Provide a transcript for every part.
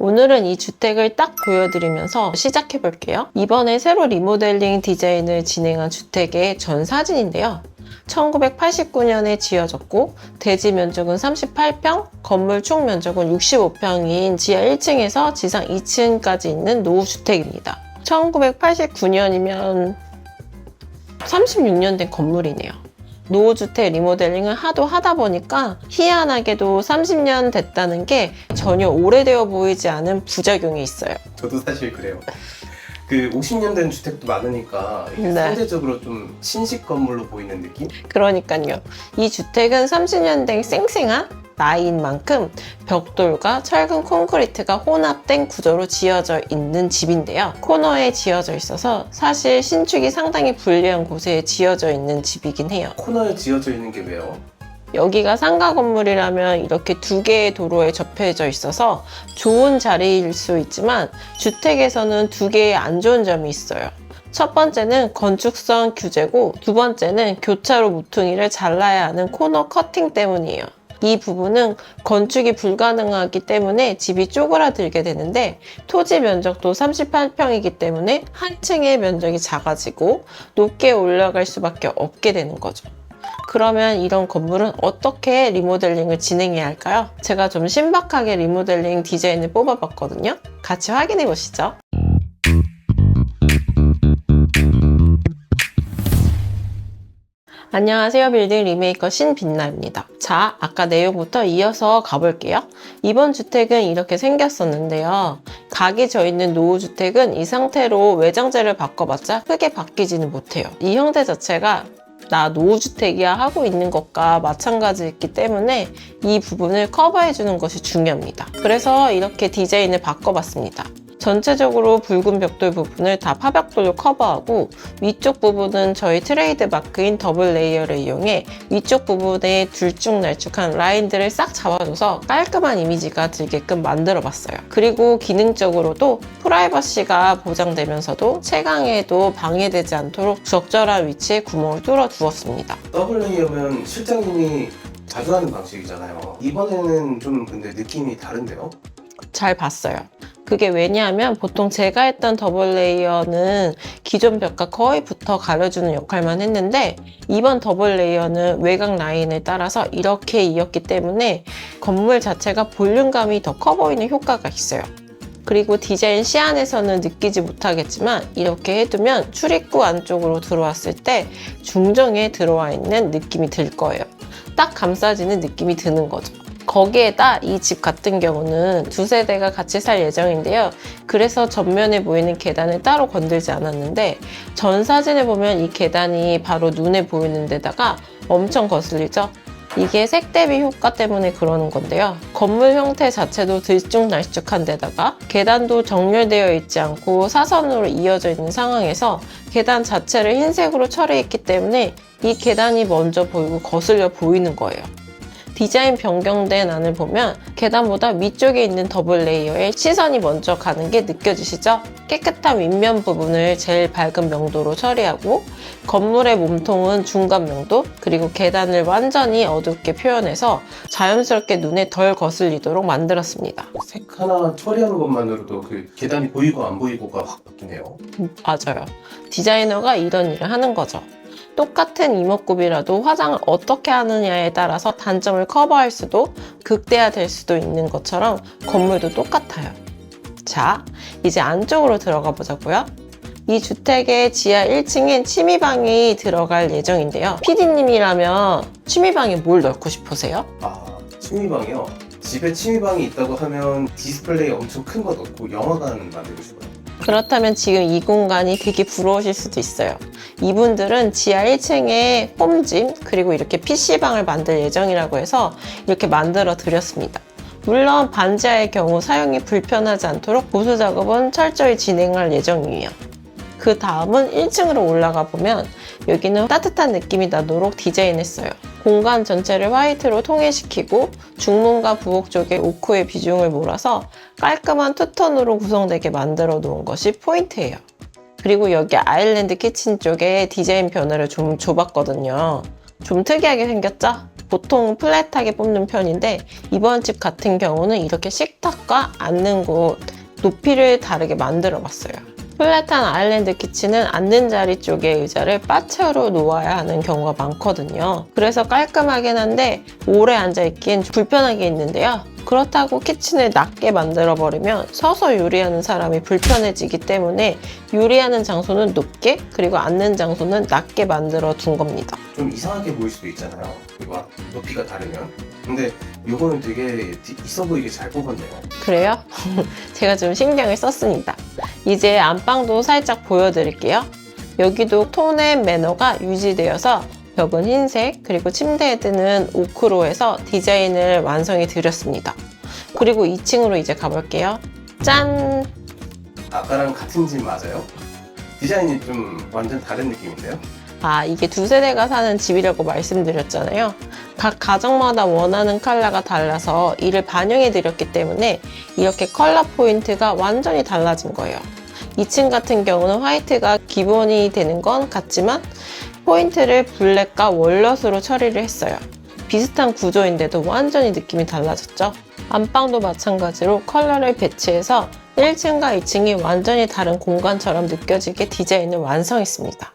오늘은 이 주택을 딱 보여드리면서 시작해 볼게요. 이번에 새로 리모델링 디자인을 진행한 주택의 전 사진인데요. 1989년에 지어졌고 대지 면적은 38평, 건물 총 면적은 65평인 지하 1층에서 지상 2층까지 있는 노후 주택입니다. 1989년이면 36년 된 건물이네요. 노후주택 리모델링을 하도 하다 보니까 희한하게도 30년 됐다는 게 전혀 오래되어 보이지 않은 부작용이 있어요. 저도 사실 그래요. 그 50년 된 주택도 많으니까 네. 상대적으로 좀 신식 건물로 보이는 느낌? 그러니까요. 이 주택은 30년 된 쌩쌩한 나이인 만큼 벽돌과 철근 콘크리트가 혼합된 구조로 지어져 있는 집인데요. 코너에 지어져 있어서 사실 신축이 상당히 불리한 곳에 지어져 있는 집이긴 해요. 코너에 지어져 있는 게 왜요? 여기가 상가 건물이라면 이렇게 두 개의 도로에 접해져 있어서 좋은 자리일 수 있지만 주택에서는 두 개의 안 좋은 점이 있어요. 첫 번째는 건축성 규제고 두 번째는 교차로 모퉁이를 잘라야 하는 코너 커팅 때문이에요. 이 부분은 건축이 불가능하기 때문에 집이 쪼그라들게 되는데 토지 면적도 38평이기 때문에 한 층의 면적이 작아지고 높게 올라갈 수밖에 없게 되는 거죠. 그러면 이런 건물은 어떻게 리모델링을 진행해야 할까요? 제가 좀 신박하게 리모델링 디자인을 뽑아봤거든요. 같이 확인해 보시죠. 안녕하세요. 빌딩 리메이커 신빛나입니다. 자, 아까 내용부터 이어서 가볼게요. 이번 주택은 이렇게 생겼었는데요. 각이 져 있는 노후주택은 이 상태로 외장재를 바꿔봤자 크게 바뀌지는 못해요. 이 형태 자체가 나 노후주택이야 하고 있는 것과 마찬가지이기 때문에 이 부분을 커버해주는 것이 중요합니다. 그래서 이렇게 디자인을 바꿔봤습니다. 전체적으로 붉은 벽돌 부분을 다 파벽돌로 커버하고 위쪽 부분은 저희 트레이드 마크인 더블 레이어를 이용해 위쪽 부분에 들쭉날쭉한 라인들을 싹 잡아줘서 깔끔한 이미지가 들게끔 만들어 봤어요. 그리고 기능적으로도 프라이버시가 보장되면서도 채광에도 방해되지 않도록 적절한 위치에 구멍을 뚫어 두었습니다. 더블 레이어면 실장님이 자주 하는 방식이잖아요. 이번에는 좀 근데 느낌이 다른데요? 잘 봤어요. 그게 왜냐하면 보통 제가 했던 더블 레이어는 기존 벽과 거의 붙어 가려주는 역할만 했는데 이번 더블 레이어는 외곽 라인을 따라서 이렇게 이었기 때문에 건물 자체가 볼륨감이 더 커 보이는 효과가 있어요. 그리고 디자인 시안에서는 느끼지 못하겠지만 이렇게 해두면 출입구 안쪽으로 들어왔을 때 중정에 들어와 있는 느낌이 들 거예요. 딱 감싸지는 느낌이 드는 거죠. 거기에다 이 집 같은 경우는 두 세대가 같이 살 예정인데요. 그래서 전면에 보이는 계단을 따로 건들지 않았는데 전 사진을 보면 이 계단이 바로 눈에 보이는 데다가 엄청 거슬리죠. 이게 색 대비 효과 때문에 그러는 건데요. 건물 형태 자체도 들쭉날쭉한 데다가 계단도 정렬되어 있지 않고 사선으로 이어져 있는 상황에서 계단 자체를 흰색으로 처리했기 때문에 이 계단이 먼저 보이고 거슬려 보이는 거예요. 디자인 변경된 안을 보면 계단보다 위쪽에 있는 더블 레이어에 시선이 먼저 가는 게 느껴지시죠? 깨끗한 윗면 부분을 제일 밝은 명도로 처리하고 건물의 몸통은 중간 명도 그리고 계단을 완전히 어둡게 표현해서 자연스럽게 눈에 덜 거슬리도록 만들었습니다. 색 하나 처리하는 것만으로도 그 계단이 보이고 안 보이고가 확 바뀌네요. 맞아요. 디자이너가 이런 일을 하는 거죠. 똑같은 이목구비라도 화장을 어떻게 하느냐에 따라서 단점을 커버할 수도 극대화될 수도 있는 것처럼 건물도 똑같아요. 자, 이제 안쪽으로 들어가 보자고요. 이 주택의 지하 1층엔 취미방이 들어갈 예정인데요. PD님이라면 취미방에 뭘 넣고 싶으세요? 아, 취미방이요? 집에 취미방이 있다고 하면 디스플레이 엄청 큰 거 넣고 영화관 만들고 싶어요. 그렇다면 지금 이 공간이 되게 부러우실 수도 있어요. 이분들은 지하 1층에 홈짐 그리고 이렇게 PC방을 만들 예정이라고 해서 이렇게 만들어 드렸습니다. 물론 반지하의 경우 사용이 불편하지 않도록 보수 작업은 철저히 진행할 예정이에요. 그 다음은 1층으로 올라가 보면 여기는 따뜻한 느낌이 나도록 디자인했어요. 공간 전체를 화이트로 통일시키고 중문과 부엌 쪽에 오크의 비중을 몰아서 깔끔한 투톤으로 구성되게 만들어 놓은 것이 포인트예요. 그리고 여기 아일랜드 키친 쪽에 디자인 변화를 좀 줘봤거든요. 좀 특이하게 생겼죠? 보통 플랫하게 뽑는 편인데 이번 집 같은 경우는 이렇게 식탁과 앉는 곳 높이를 다르게 만들어 봤어요. 플랫한 아일랜드 키친은 앉는 자리 쪽에 의자를 바채로 놓아야 하는 경우가 많거든요. 그래서 깔끔하긴 한데 오래 앉아있기엔 불편하게 있는데요. 그렇다고 키친을 낮게 만들어버리면 서서 요리하는 사람이 불편해지기 때문에 요리하는 장소는 높게 그리고 앉는 장소는 낮게 만들어 둔 겁니다. 좀 이상하게 보일 수도 있잖아요. 막 높이가 다르면. 근데 요거는 되게 디- 있어 보이게 잘 뽑았네요. 그래요? 제가 좀 신경을 썼습니다. 이제 안방도 살짝 보여드릴게요. 여기도 톤 앤 매너가 유지되어서 벽은 흰색, 그리고 침대 헤드는 오크로 해서 디자인을 완성해 드렸습니다. 그리고 2층으로 이제 가볼게요. 짠! 아까랑 같은 집 맞아요? 디자인이 좀 완전 다른 느낌인데요? 아, 이게 두 세대가 사는 집이라고 말씀드렸잖아요. 각 가정마다 원하는 컬러가 달라서 이를 반영해 드렸기 때문에 이렇게 컬러 포인트가 완전히 달라진 거예요. 2층 같은 경우는 화이트가 기본이 되는 건 같지만 포인트를 블랙과 월넛으로 처리를 했어요. 비슷한 구조인데도 완전히 느낌이 달라졌죠. 안방도 마찬가지로 컬러를 배치해서 1층과 2층이 완전히 다른 공간처럼 느껴지게 디자인을 완성했습니다.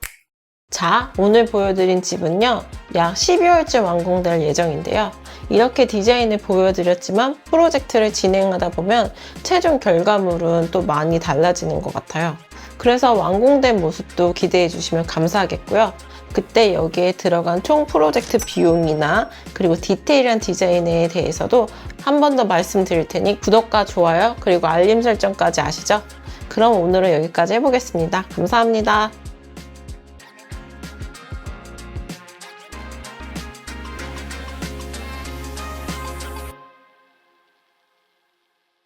자, 오늘 보여드린 집은요, 약 12월쯤 완공될 예정인데요. 이렇게 디자인을 보여드렸지만 프로젝트를 진행하다 보면 최종 결과물은 또 많이 달라지는 것 같아요. 그래서 완공된 모습도 기대해 주시면 감사하겠고요. 그때 여기에 들어간 총 프로젝트 비용이나 그리고 디테일한 디자인에 대해서도 한 번 더 말씀드릴 테니 구독과 좋아요 그리고 알림 설정까지 아시죠? 그럼 오늘은 여기까지 해보겠습니다. 감사합니다.